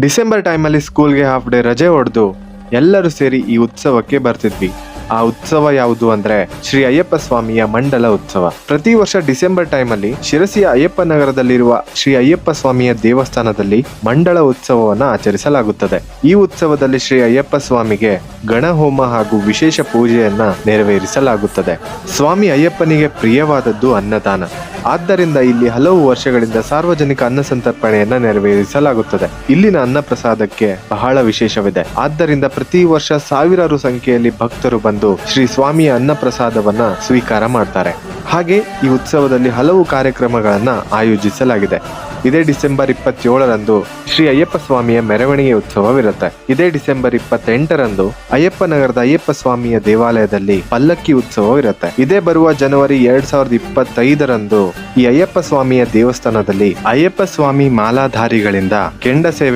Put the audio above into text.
December ಟೈಮಲ್ಲಿ ಸ್ಕೂಲ್ಗೆ half day ರಜೆ ಹೊಡೆದು ಎಲ್ಲರೂ ಸೇರಿ ಈ ಉತ್ಸವಕ್ಕೆ ಬರ್ತಿದ್ವಿ. ಆ ಉತ್ಸವ ಯಾವುದು ಅಂದ್ರೆ ಶ್ರೀ ಅಯ್ಯಪ್ಪ ಸ್ವಾಮಿಯ ಮಂಡಲ ಉತ್ಸವ. ಪ್ರತಿ ವರ್ಷ ಡಿಸೆಂಬರ್ ಟೈಮಲ್ಲಿ ಶಿರಸಿಯ ಅಯ್ಯಪ್ಪ ನಗರದಲ್ಲಿರುವ ಶ್ರೀ ಅಯ್ಯಪ್ಪ ಸ್ವಾಮಿಯ ದೇವಸ್ಥಾನದಲ್ಲಿ ಮಂಡಲ ಉತ್ಸವವನ್ನು ಆಚರಿಸಲಾಗುತ್ತದೆ. ಈ ಉತ್ಸವದಲ್ಲಿ ಶ್ರೀ ಅಯ್ಯಪ್ಪ ಸ್ವಾಮಿಗೆ ಗಣಹೋಮ ಹಾಗೂ ವಿಶೇಷ ಪೂಜೆಯನ್ನ ನೆರವೇರಿಸಲಾಗುತ್ತದೆ. ಸ್ವಾಮಿ ಅಯ್ಯಪ್ಪನಿಗೆ ಪ್ರಿಯವಾದದ್ದು ಅನ್ನದಾನ. ಆದ್ದರಿಂದ ಇಲ್ಲಿ ಹಲವು ವರ್ಷಗಳಿಂದ ಸಾರ್ವಜನಿಕ ಅನ್ನ ಸಂತರ್ಪಣೆಯನ್ನ ನೆರವೇರಿಸಲಾಗುತ್ತದೆ. ಇಲ್ಲಿನ ಅನ್ನ ಪ್ರಸಾದಕ್ಕೆ ಬಹಳ ವಿಶೇಷವಿದೆ. ಆದ್ದರಿಂದ ಪ್ರತಿ ವರ್ಷ ಸಾವಿರಾರು ಸಂಖ್ಯೆಯಲ್ಲಿ ಭಕ್ತರು ಬಂದು ಶ್ರೀ ಸ್ವಾಮಿಯ ಅನ್ನ ಪ್ರಸಾದವನ್ನ ಸ್ವೀಕಾರ ಮಾಡ್ತಾರೆ. ಹಾಗೆ ಈ ಉತ್ಸವದಲ್ಲಿ ಹಲವು ಕಾರ್ಯಕ್ರಮಗಳನ್ನ ಆಯೋಜಿಸಲಾಗಿದೆ. ಇದೇ ಡಿಸೆಂಬರ್ ಇಪ್ಪತ್ತೇಳರಂದು ಶ್ರೀ ಅಯ್ಯಪ್ಪ ಸ್ವಾಮಿಯ ಮೆರವಣಿಗೆ ಉತ್ಸವವಿರುತ್ತೆ. ಇದೇ ಡಿಸೆಂಬರ್ ಇಪ್ಪತ್ತೆಂಟರಂದು ಅಯ್ಯಪ್ಪ ನಗರದ ಅಯ್ಯಪ್ಪ ಸ್ವಾಮಿಯ ದೇವಾಲಯದಲ್ಲಿ ಪಲ್ಲಕ್ಕಿ ಉತ್ಸವವಿರುತ್ತೆ. ಇದೇ ಬರುವ ಜನವರಿ ಎರಡ್ ಸಾವಿರದ ಇಪ್ಪತ್ತೈದರಂದು ಈ ಅಯ್ಯಪ್ಪ ಸ್ವಾಮಿಯ ದೇವಸ್ಥಾನದಲ್ಲಿ ಅಯ್ಯಪ್ಪ ಸ್ವಾಮಿ ಮಾಲಾಧಾರಿಗಳಿಂದ ಕೆಂಡ ಸೇವೆ